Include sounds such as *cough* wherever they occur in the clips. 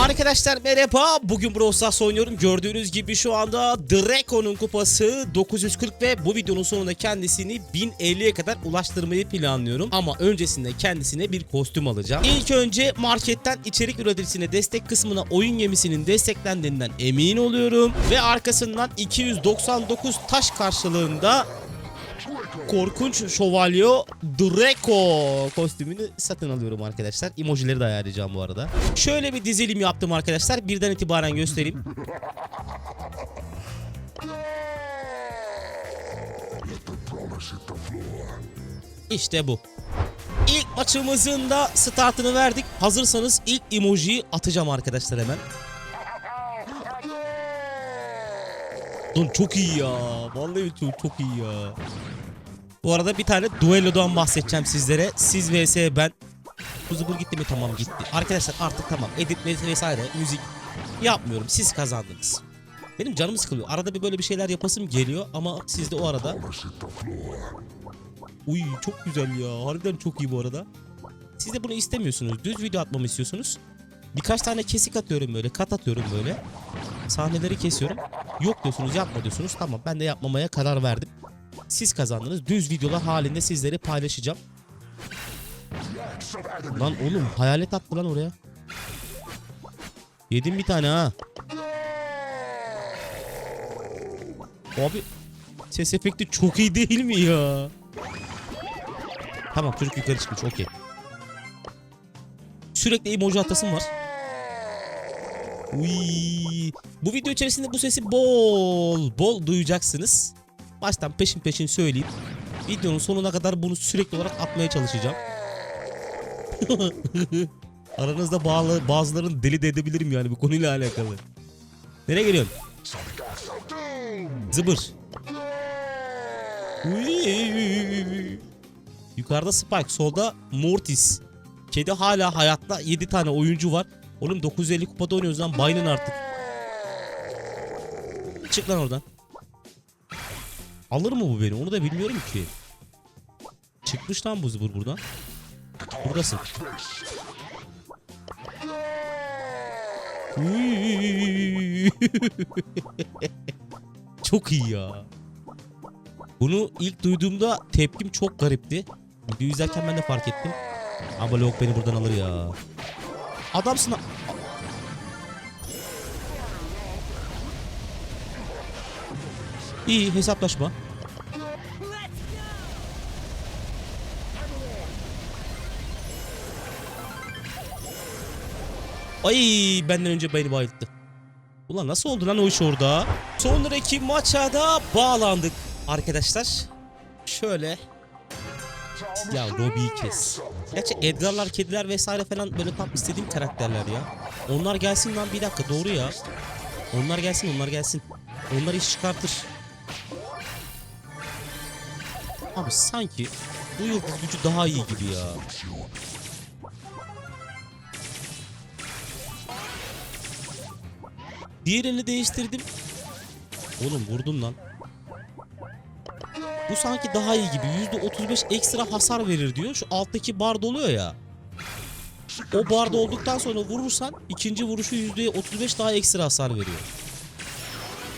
Arkadaşlar merhaba. Bugün Brawl Stars oynuyorum. Gördüğünüz gibi şu anda Draco'nun kupası 940 ve bu videonun sonunda kendisini 1050'ye kadar ulaştırmayı planlıyorum. Ama öncesinde kendisine bir kostüm alacağım. İlk önce marketten içerik üreticisine destek kısmına oyun gemisinin desteklendiğinden emin oluyorum. Ve arkasından 299 taş karşılığında Korkunç Şövalye Draco kostümünü satın alıyorum arkadaşlar. Emojileri de ayarlayacağım bu arada. Şöyle bir dizilim yaptım arkadaşlar. Birden itibaren göstereyim. İşte bu. İlk maçımızın da startını verdik. Hazırsanız ilk emojiyi atacağım arkadaşlar hemen. Lan çok iyi ya. Vallahi çok, çok iyi ya. Bu arada bir tane duellodan bahsedeceğim sizlere. Siz vs ben. Bu zıbır gitti mi? Tamam gitti. Arkadaşlar artık tamam. Edit vesaire müzik yapmıyorum. Siz kazandınız. Benim canım sıkılıyor. Arada bir böyle bir şeyler yapasım geliyor ama siz de o arada. Uy çok güzel ya. Harbiden çok iyi bu arada. Siz de bunu istemiyorsunuz. Düz video atmamı istiyorsunuz. Birkaç tane kesik atıyorum böyle. Kat atıyorum böyle. Sahneleri kesiyorum. Yok diyorsunuz yapma diyorsunuz. Tamam ben de yapmamaya karar verdim. Siz kazandınız. Düz videolar halinde sizleri paylaşacağım. Lan oğlum hayalet attı lan oraya. Yedim bir tane ha. Abi ses efekti çok iyi değil mi ya? Tamam çocuk yukarı çıkmış okey. Sürekli emoji atasım var. Uy. Bu video içerisinde bu sesi bol bol duyacaksınız. Baştan peşin peşin söyleyeyim. Videonun sonuna kadar bunu sürekli olarak atmaya çalışacağım. *laughs* Aranızda bağlı, bazılarını deli de edebilirim yani bu konuyla alakalı. Nereye geliyorsun? Zıbır. Yukarıda Spike, solda Mortis. Kedi hala hayatta 7 tane oyuncu var. Oğlum 950 kupada oynuyoruz lan bayılın artık. Çık lan oradan. Alır mı bu beni? Onu da bilmiyorum ki. Çıkmış lan bu zıbır buradan. Buradasın. *laughs* Çok iyi ya. Bunu ilk duyduğumda tepkim çok garipti. Video izlerken ben de fark ettim. Ama Lok beni buradan alır ya. Adamsın. İyi hesaplaşma. Ay benden önce beni bayılttı. Ulan nasıl oldu lan o iş orada? Sonraki maça da bağlandık arkadaşlar. Şöyle. Ya Robbie'yi kes. Gerçi Edgar'lar, kediler vesaire falan böyle tam istediğim karakterler ya. Onlar gelsin lan bir dakika doğru ya. Onlar gelsin onlar gelsin. Onlar iş çıkartır. Abi sanki bu yıldız gücü daha iyi gibi ya. Diğerini değiştirdim. Oğlum vurdum lan. Bu sanki daha iyi gibi. %35 ekstra hasar verir diyor. Şu alttaki bar doluyor ya. O barda olduktan sonra vurursan ikinci vuruşu %35 daha ekstra hasar veriyor.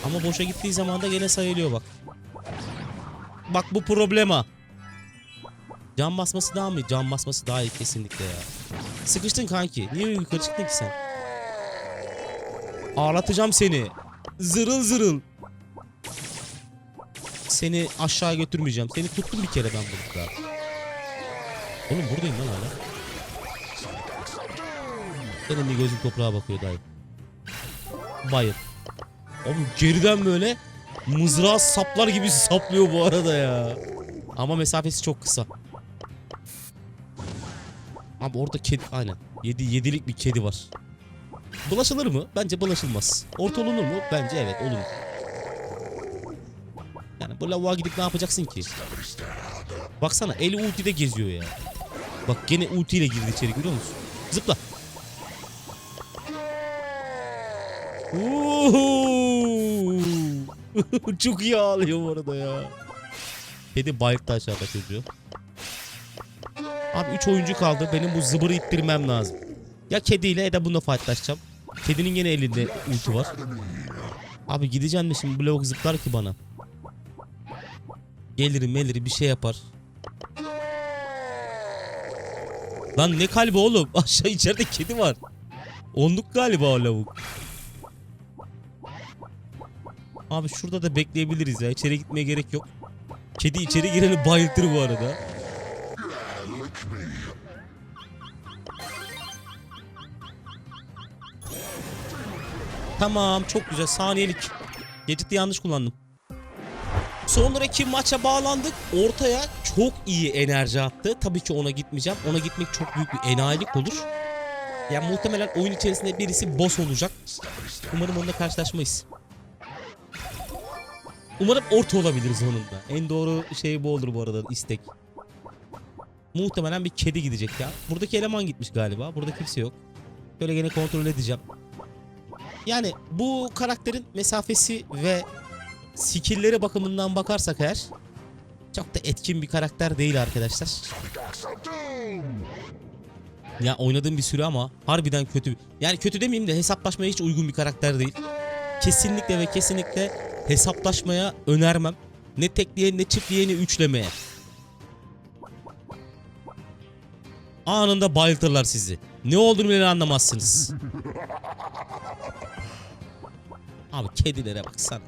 Ama boşa gittiği zaman da gene sayılıyor bak. Bak bu problema. Can basması daha mı? Can basması daha iyi kesinlikle ya. Sıkıştın kanki. Niye yukarı çıktın ki sen? Ağlatacağım seni. Zırıl zırıl. Seni aşağı götürmeyeceğim. Seni tuttum bir kere ben burada. Oğlum buradayım lan hala. Benim bir gözüm toprağa bakıyor dayı. Bayır. Oğlum geriden böyle mızrağı saplar gibi saplıyor bu arada ya. Ama mesafesi çok kısa. Abi orada kedi aynen. Yedi, yedilik bir kedi var. Bulaşılır mı? Bence bulaşılmaz. Orta olunur mu? Bence evet olur. Yani bu lavuğa gidip ne yapacaksın ki? Baksana eli ultide geziyor ya. Bak gene ultiyle girdi içeri görüyor musun? Zıpla. Uhu. *laughs* Çok iyi ağlıyor bu arada ya. Kedi bayılttı aşağıda çocuğu. Abi 3 oyuncu kaldı. Benim bu zıbırı ittirmem lazım. Ya kediyle ya da bununla fightlaşacağım. Kedinin gene elinde ulti var. Abi gideceğim mi şimdi blok zıplar ki bana. Gelir melir bir şey yapar. Lan ne kalbi oğlum? *laughs* Aşağı içeride kedi var. Onluk galiba o lavuk. Abi şurada da bekleyebiliriz ya. İçeri gitmeye gerek yok. Kedi içeri gireni bayıltır bu arada. Tamam çok güzel saniyelik. Gadget'i yanlış kullandım. Sonraki maça bağlandık. Ortaya çok iyi enerji attı. Tabii ki ona gitmeyeceğim. Ona gitmek çok büyük bir enayilik olur. Yani muhtemelen oyun içerisinde birisi boss olacak. Umarım onunla karşılaşmayız. Umarım orta olabiliriz onunla. En doğru şey bu olur bu arada istek. Muhtemelen bir kedi gidecek ya. Buradaki eleman gitmiş galiba. Burada kimse yok. Şöyle gene kontrol edeceğim. Yani bu karakterin mesafesi ve skill'leri bakımından bakarsak eğer çok da etkin bir karakter değil arkadaşlar. Ya oynadığım bir süre ama harbiden kötü. Yani kötü demeyeyim de hesaplaşmaya hiç uygun bir karakter değil. Kesinlikle ve kesinlikle hesaplaşmaya önermem. Ne tekliğe ne çiftliğe ne üçlemeye. Anında bayıltırlar sizi. Ne olduğunu bile anlamazsınız. Abi kedilere baksana.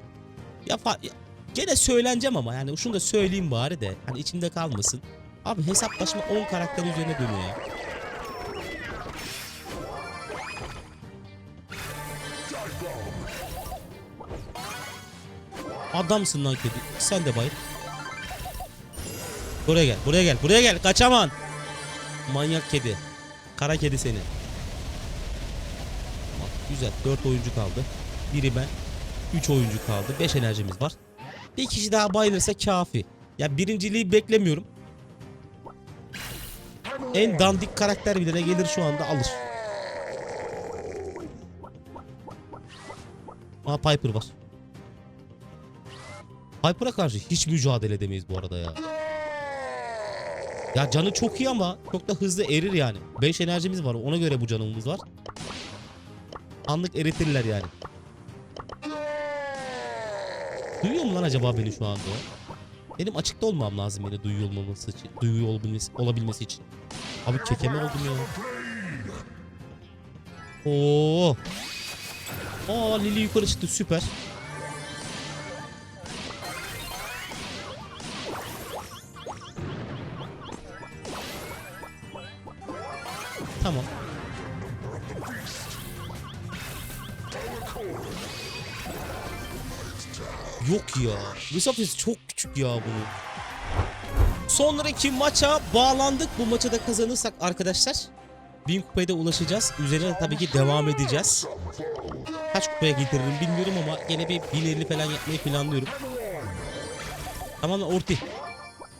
Ya, ya gene söyleneceğim ama yani şunu da söyleyeyim bari de hani içimde kalmasın. Abi hesaplaşma 10 karakter üzerine dönüyor ya. Adamsın lan kedi. Sen de bayıl. Buraya gel, buraya gel, buraya gel. Kaçaman. Manyak kedi. Kara kedi seni. Bak, güzel. 4 oyuncu kaldı. Biri ben. 3 oyuncu kaldı. 5 enerjimiz var. Bir kişi daha bayılırsa kafi. Ya birinciliği beklemiyorum. En dandik karakter bile gelir şu anda alır. Aa Piper var. Piper'a karşı hiç mücadele edemeyiz bu arada ya. Ya canı çok iyi ama çok da hızlı erir yani. 5 enerjimiz var ona göre bu canımız var. Anlık eritirler yani. Duyuyor mu lan acaba beni şu anda? Benim açıkta olmam lazım yine duyuyor olmaması için. Duyuyor olabilmesi, olabilmesi için. Abi kekeme oldum ya. Oo. Aa Lili yukarı çıktı süper. Tamam. Yok ya. Mesafesi çok küçük ya bunun. Sonraki maça bağlandık. Bu maça da kazanırsak arkadaşlar 1000 kupaya da ulaşacağız. Üzerine tabii ki devam edeceğiz. Kaç kupaya getiririm bilmiyorum ama gene bir 1050 falan yapmayı planlıyorum. Tamam lan orti.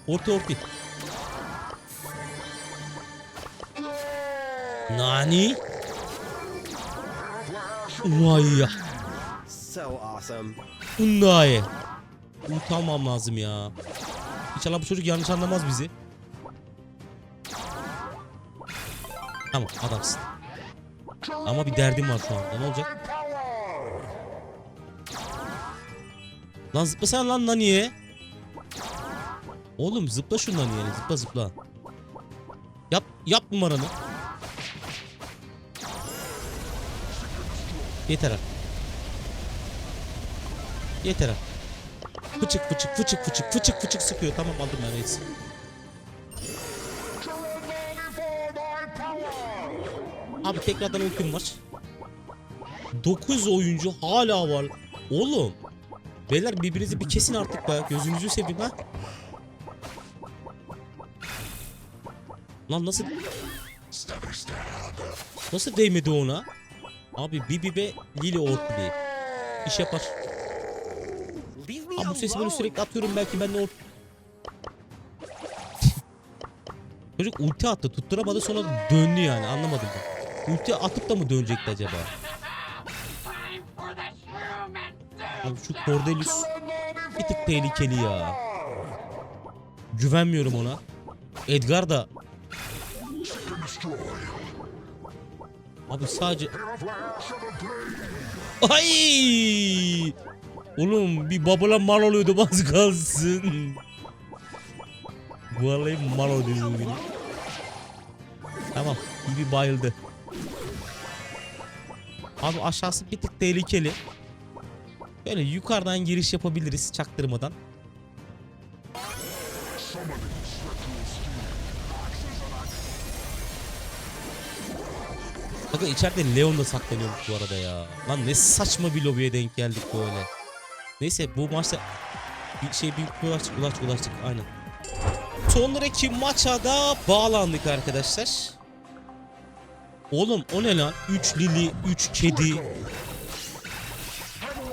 Orti orti. Nani? Vay ya. So awesome. Undaye. Utanmam lazım ya. İnşallah bu çocuk yanlış anlamaz bizi. Tamam adamsın. Ama bir derdim var şu anda. Ne olacak? Lan zıplasana lan Nani'ye. Oğlum zıpla şu Nani'ye. Zıpla zıpla. Yap, yap numaranı. Yeter artık. Yeter artık. Fıçık fıçık fıçık fıçık fıçık fıçık sıkıyor. Tamam aldım ben reis. Abi tekrardan ultim var. 9 oyuncu hala var. Oğlum. Beyler birbirinizi bir kesin artık be. Gözünüzü seveyim ha. Lan nasıl... Nasıl değmedi ona? Abi Bibi ve Lily Ortli. İş yapar. Abi bu sesi böyle sürekli atıyorum belki ben de or... *laughs* Çocuk ulti attı tutturamadı sonra döndü yani anlamadım ben. Ulti atıp da mı dönecekti acaba? Abi şu Cordelius bir tık tehlikeli ya. Güvenmiyorum ona. Edgar da Abi sadece... Ay! Oğlum bir babala mal oluyordu az kalsın. Vallahi mal oluyordu bugün. Tamam. iyi bir bayıldı. Abi aşağısı bir tık tehlikeli. Böyle yukarıdan giriş yapabiliriz çaktırmadan. İçeride Leon da saklanıyormuş bu arada ya. Lan ne saçma bir lobiye denk geldik böyle. Neyse bu maçta bir şey bir ulaştık ulaştık ulaştık aynen. Sonraki maça da bağlandık arkadaşlar. Oğlum o ne lan? 3 Lili, 3 kedi.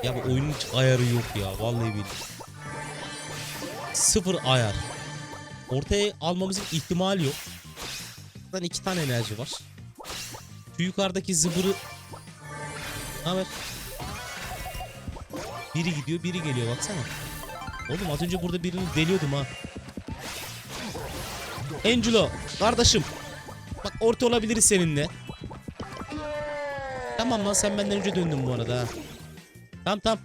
Ya bu oyunun hiç ayarı yok ya vallahi billahi. Sıfır ayar. Ortaya almamızın ihtimali yok. Zaten iki tane enerji var. Şu yukarıdaki zıbırı... Haber. Biri gidiyor biri geliyor baksana. Oğlum az önce burada birini deliyordum ha. Angelo kardeşim. Bak orta olabiliriz seninle. Tamam lan sen benden önce döndün bu arada ha. Tamam tamam.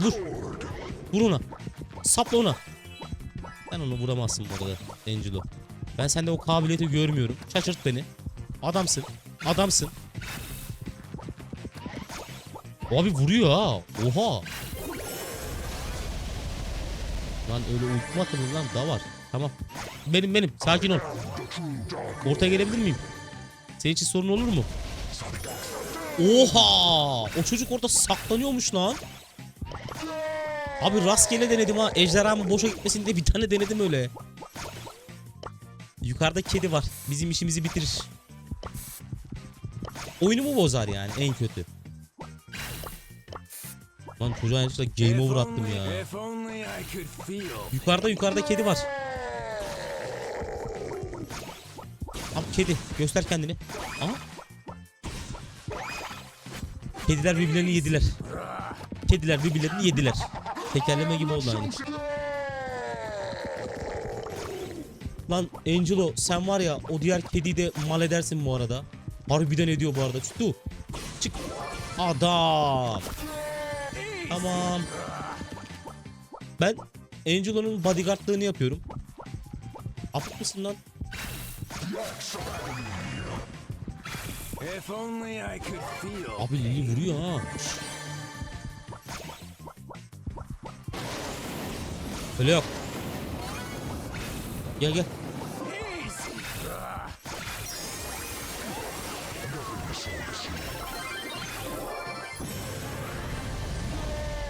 Vur. Vur ona. Sapla ona. Sen onu vuramazsın bu arada Angelo. Ben sende o kabiliyeti görmüyorum. Şaşırt beni. Adamsın. Adamsın. Abi vuruyor ha. Oha. Lan öyle atılır lan da var. Tamam. Benim benim. Sakin ol. Ortaya gelebilir miyim? Senin için sorun olur mu? Oha! O çocuk orada saklanıyormuş lan. Abi rastgele denedim ha. Ejderhamın boşa gitmesin diye bir tane denedim öyle. Yukarıda kedi var. Bizim işimizi bitirir. Oyunumu bozar yani en kötü. Lan çocuğa yanlışlıkla game over attım ya. Yukarıda yukarıda kedi var. Abi kedi göster kendini. Aha. Kediler birbirlerini yediler. Kediler birbirlerini yediler. Tekerleme gibi oldu aynı. Lan Angelo sen var ya o diğer kediyi de mal edersin bu arada. Harbiden ediyor bu arada. Çıktı. Çık. Adam. Tamam. Ben Angelo'nun bodyguardlığını yapıyorum. Apık mısın lan? Abi Lili vuruyor ha. Öyle yok. Gel gel.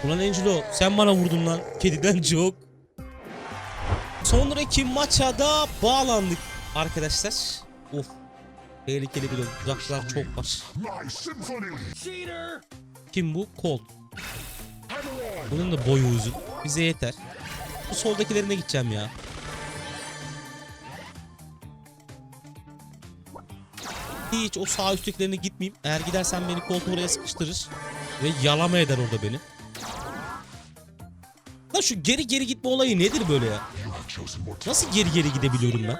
Ulan Angelo sen bana vurdun lan. Kediden çok. Sonraki maça da bağlandık arkadaşlar. Of. Tehlikeli bir uzaklar çok var. Kim bu? Colt. Bunun da boyu uzun. Bize yeter. Bu soldakilerine gideceğim ya. Hiç o sağ üsttekilerine gitmeyeyim. Eğer gidersen beni Colt oraya sıkıştırır. Ve yalama eder orada beni. Şu geri geri gitme olayı nedir böyle ya? Nasıl geri geri gidebiliyorum ben?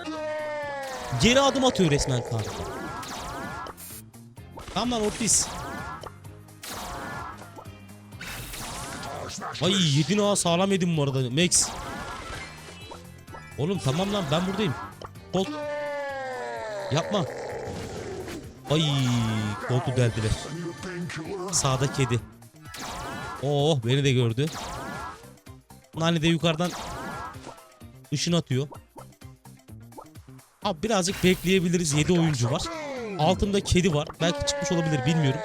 Geri adım atıyor resmen kartı. Tamam lan Ortiz. Ay yedin ha sağlam yedim bu arada Max. Oğlum tamam lan ben buradayım. Colt. Yapma. Ay koltuğu deldiler. Sağda kedi. Oh beni de gördü. Nani de yukarıdan ışın atıyor. Abi birazcık bekleyebiliriz. 7 oyuncu var. Altımda kedi var. Belki çıkmış olabilir bilmiyorum.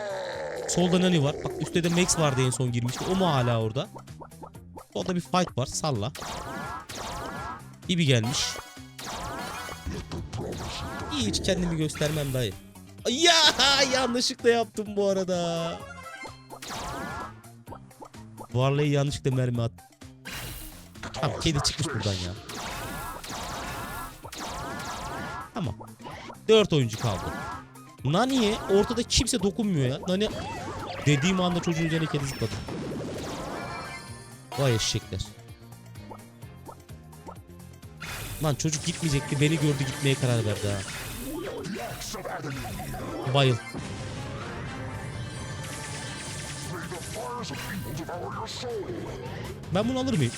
Solda Nani var. Bak üstte de Max vardı en son girmişti. O mu hala orada? Solda bir fight var. Salla. İbi gelmiş. Hiç kendimi göstermem dayı. Ya yanlışlıkla yaptım bu arada. Vallahi yanlışlıkla mermi attım. Tamam kedi çıkmış buradan ya. Tamam. 4 oyuncu kaldı. Nani'ye ortada kimse dokunmuyor ya. Nani dediğim anda çocuğun üzerine kedi zıpladı. Vay eşekler. Lan çocuk gitmeyecekti. Beni gördü gitmeye karar verdi ha. Bayıl. Ben bunu alır mıyım?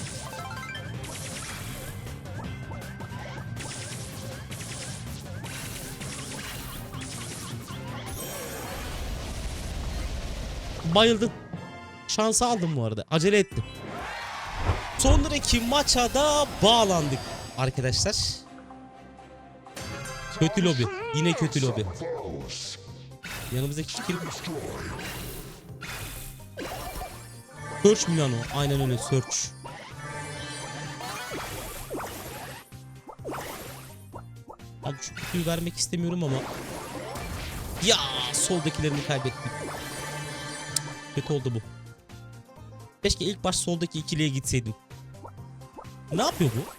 Bayıldım. Şansı aldım bu arada. Acele ettim. Sonraki maça da bağlandık arkadaşlar. Kötü lobi. Yine kötü lobi. Yanımızdaki kim? Search mi lan o? Aynen öyle Search. Abi şu vermek istemiyorum ama. Ya soldakilerini kaybettim. Kötü oldu bu. Keşke ilk baş soldaki ikiliye gitseydim. Ne yapıyor bu?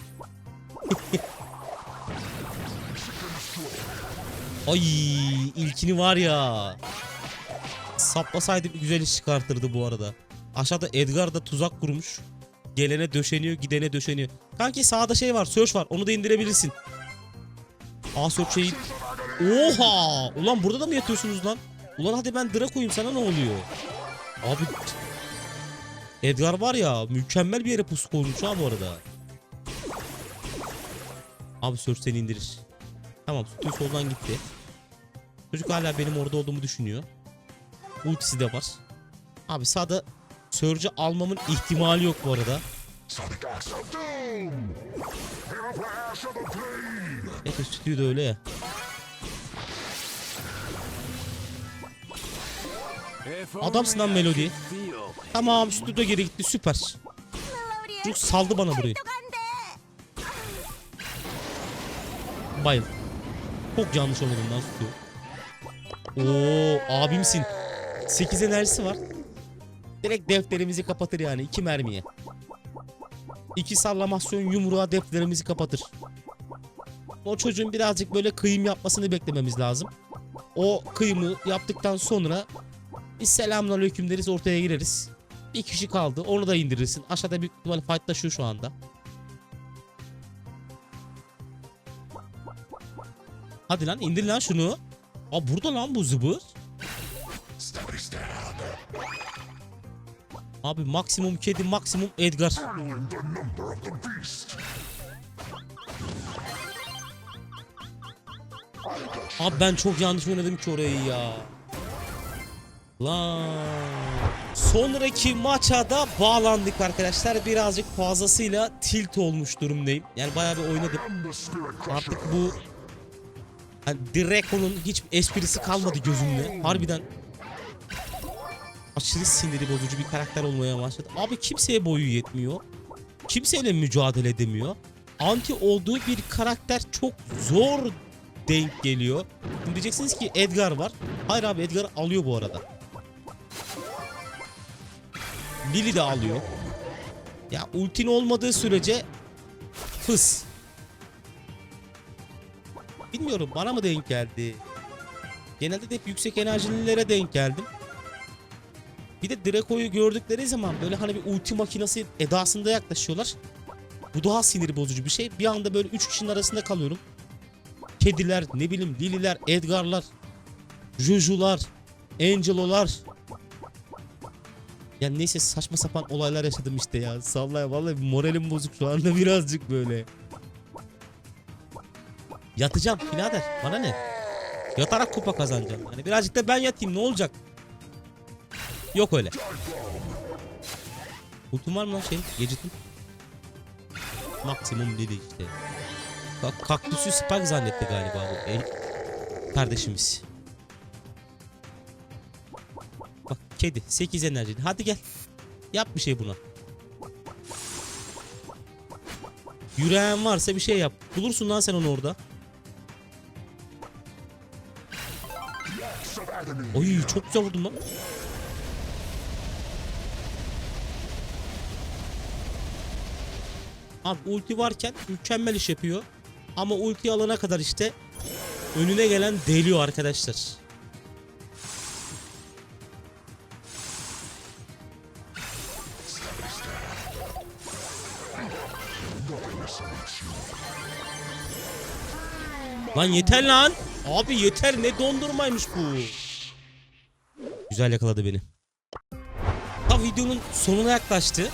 *laughs* Ay ilkini var ya. Saplasaydım güzel iş çıkartırdı bu arada. Aşağıda Edgar da tuzak kurmuş. Gelene döşeniyor, gidene döşeniyor. Kanki sağda şey var, search var. Onu da indirebilirsin. Aa search şeyi... Oha! Ulan burada da mı yatıyorsunuz lan? Ulan hadi ben Draco'yum sana ne oluyor? Abi... Edgar var ya mükemmel bir yere pusu koymuş ha bu arada. Abi search seni indirir. Tamam tutuyor soldan gitti. Çocuk hala benim orada olduğumu düşünüyor. Ultisi de var. Abi sağda Surge'ı almamın ihtimali yok bu arada. Sonic Axe of Doom! Hero Adamsın lan Melody. Tamam stüdyo geri gitti süper. Çocuk saldı bana burayı. Bayıl. Çok yanlış olmadım lan stüdyo. Oo abimsin. 8 enerjisi var. Direkt defterimizi kapatır yani iki mermiye. İki sallamasyon yumruğa defterimizi kapatır. O çocuğun birazcık böyle kıyım yapmasını beklememiz lazım. O kıyımı yaptıktan sonra biz selamünaleyküm deriz ortaya gireriz. Bir kişi kaldı onu da indirirsin. Aşağıda büyük ihtimalle fightlaşıyor şu anda. Hadi lan indir lan şunu. Aa burada lan bu zıbır. Abi maksimum kedi maksimum Edgar. Abi ben çok yanlış oynadım ki orayı ya. Lan. Sonraki maça da bağlandık arkadaşlar. Birazcık fazlasıyla tilt olmuş durumdayım. Yani bayağı bir oynadım. Artık bu hani Draco'nun hiç esprisi kalmadı gözümde. Harbiden aşırı siniri bozucu bir karakter olmaya başladı. Abi kimseye boyu yetmiyor. Kimseyle mücadele edemiyor. Anti olduğu bir karakter çok zor denk geliyor. Şimdi diyeceksiniz ki Edgar var. Hayır abi Edgar alıyor bu arada. Lily de alıyor. Ya ultin olmadığı sürece fıs. Bilmiyorum bana mı denk geldi? Genelde de hep yüksek enerjililere denk geldim. Bir de Draco'yu gördükleri zaman böyle hani bir ulti makinesi edasında yaklaşıyorlar. Bu daha sinir bozucu bir şey. Bir anda böyle üç kişinin arasında kalıyorum. Kediler, ne bileyim Lily'ler, Edgar'lar, Juju'lar, Angelo'lar. Ya neyse saçma sapan olaylar yaşadım işte ya. Sallaya vallahi moralim bozuk şu anda birazcık böyle. Yatacağım birader. Bana ne? Yatarak kupa kazanacağım. Hani birazcık da ben yatayım ne olacak? Yok öyle. Ultim var mı lan şey? Gecitim. Maksimum dedi işte. Ka- kaktüsü Spike zannetti galiba bu ey kardeşimiz. Kedi 8 enerji. Hadi gel. Yap bir şey buna. Yüreğin varsa bir şey yap. Bulursun lan sen onu orada. Oy çok güzel vurdum lan. Abi ulti varken mükemmel iş yapıyor. Ama ulti alana kadar işte önüne gelen deliyor arkadaşlar. Lan yeter lan. Abi yeter ne dondurmaymış bu. Güzel yakaladı beni. Tam videonun sonuna yaklaştı.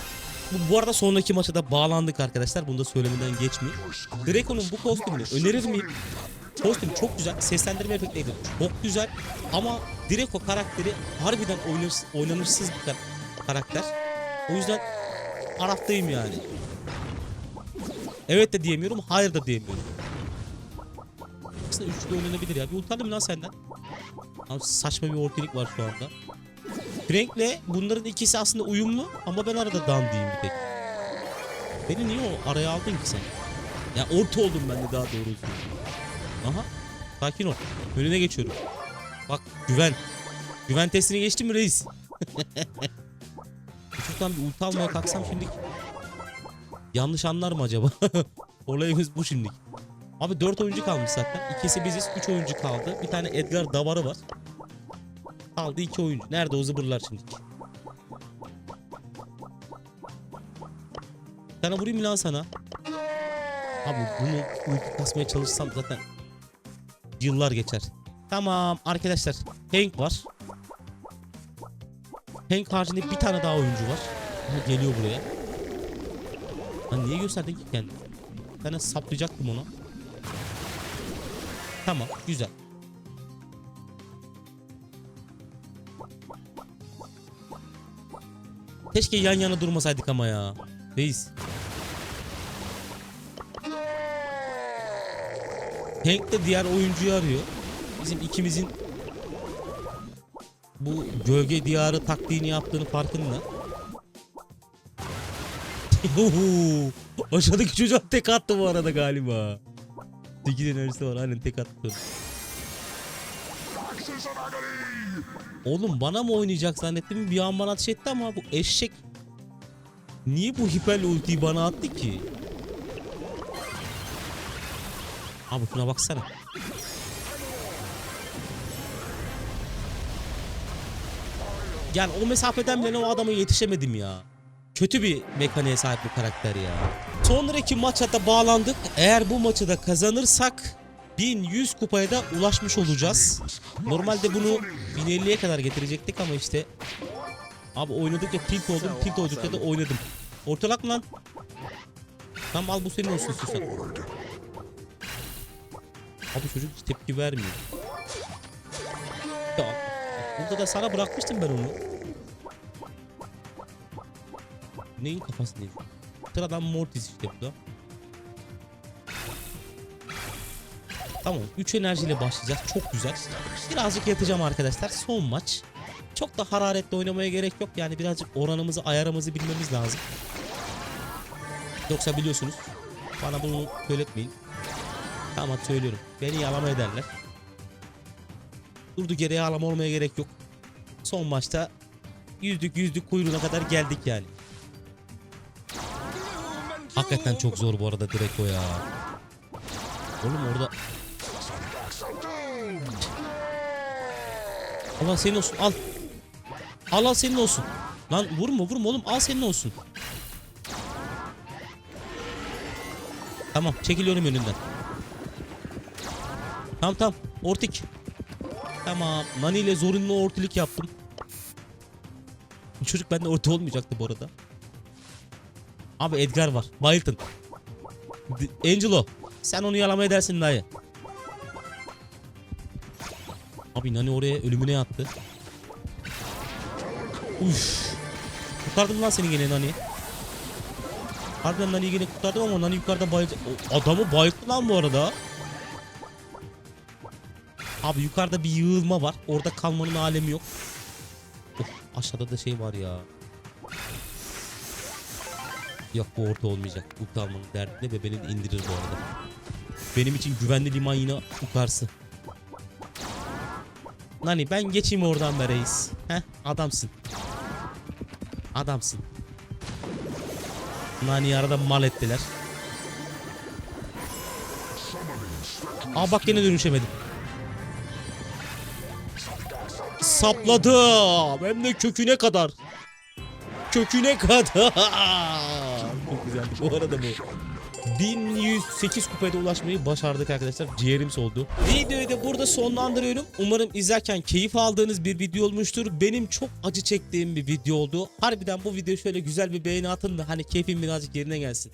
Bu, bu arada sonraki maça da bağlandık arkadaşlar. Bunu da söylemeden geçmeyeyim. Draco'nun bu kostümünü önerir miyim? Kostüm çok güzel. Seslendirme efektleri çok güzel. Ama Draco karakteri harbiden oynanırsız, oynanırsız bir kar- karakter. O yüzden taraftayım yani. Evet de diyemiyorum, hayır da diyemiyorum. Aslında üçlü oynanabilir ya. Bir utandım lan senden. Abi saçma bir ortalık var şu anda. Frank'le bunların ikisi aslında uyumlu ama ben arada dandiyim bir tek. Beni niye o araya aldın ki sen? Ya orta oldum ben de daha doğrusu. Aha. Sakin ol. Önüne geçiyorum. Bak güven. Güven testini geçtim mi reis? *laughs* Şuradan bir ulti almaya kalksam şimdi yanlış anlar mı acaba? *laughs* Olayımız bu şimdi. Abi 4 oyuncu kalmış zaten. İkisi biziz. 3 oyuncu kaldı. Bir tane Edgar Davarı var. Kaldı 2 oyuncu. Nerede o zıbırlar şimdi? Sana vurayım lan sana? Abi bunu ulti kasmaya çalışsam zaten yıllar geçer. Tamam arkadaşlar. Hank var. Hank haricinde bir tane daha oyuncu var. Aha, geliyor buraya. Lan niye gösterdin ki kendini? Bir tane saplayacaktım onu. Tamam güzel. Keşke yan yana durmasaydık ama ya. Reis. Hank de diğer oyuncuyu arıyor. Bizim ikimizin bu gölge diyarı taktiğini yaptığını farkında. *laughs* Aşağıdaki çocuğa tek attı bu arada galiba. 8 enerjisi var aynen tek agony! Oğlum bana mı oynayacak zannettim bir an bana ateş etti ama bu eşek Niye bu hiperli ultiyi bana attı ki? Abi şuna baksana. Yani o mesafeden bile o adama yetişemedim ya. Kötü bir mekaniğe sahip bir karakter ya. Sonraki maça da bağlandık. Eğer bu maçı da kazanırsak 1100 kupaya da ulaşmış olacağız. Normalde bunu 1050'ye kadar getirecektik ama işte Abi oynadıkça tilt oldum. Tilt oldukça da oynadım. Ortalak mı lan? Tamam al bu senin olsun istiyorsan. Abi çocuk hiç tepki vermiyor. Ya, burada da sana bırakmıştım ben onu. Neyin kafası değil? Sıradan Mortis işte bu da. Tamam 3 enerjiyle başlayacağız. Çok güzel. Birazcık yatacağım arkadaşlar. Son maç. Çok da hararetli oynamaya gerek yok. Yani birazcık oranımızı, ayarımızı bilmemiz lazım. Yoksa biliyorsunuz bana bunu söyletmeyin. Tamam söylüyorum. Beni yalama ederler. Durduk yere yalama olmaya gerek yok. Son maçta yüzdük yüzdük kuyruğuna kadar geldik yani. Hakikaten çok zor bu arada Draco ya. Oğlum orada Allah senin olsun al. Al al senin olsun. Lan vurma vurma oğlum al senin olsun. Tamam çekiliyorum önünden. Tamam tamam ortik. Tamam Nani ile zorunlu ortilik yaptım. Çocuk bende orta olmayacaktı bu arada. Abi Edgar var. Bayıltın. Angelo sen onu yalama edersin dayı. Abi Nani oraya ölümüne yattı. Uf. Kurtardım lan seni gene Nani. Harbiden Nani'yi gene kurtardım ama Nani yukarıda bayıldı. Adamı bayılttı lan bu arada. Abi yukarıda bir yığılma var. Orada kalmanın alemi yok. Of, aşağıda da şey var ya. Yok bu orta olmayacak. Bu kalmanın derdinde ve de indirir bu arada. Benim için güvenli liman yine yukarısı. Nani ben geçeyim oradan be reis. Heh adamsın. Adamsın. Nani arada mal ettiler. Aa bak yine dönüşemedim. Sapladım. Hem de köküne kadar. Köküne kadar. Güzeldi bu arada bu. 1108 kupaya ulaşmayı başardık arkadaşlar. Ciğerim soldu. Videoyu da burada sonlandırıyorum. Umarım izlerken keyif aldığınız bir video olmuştur. Benim çok acı çektiğim bir video oldu. Harbiden bu video şöyle güzel bir beğeni atın da hani keyfim birazcık yerine gelsin.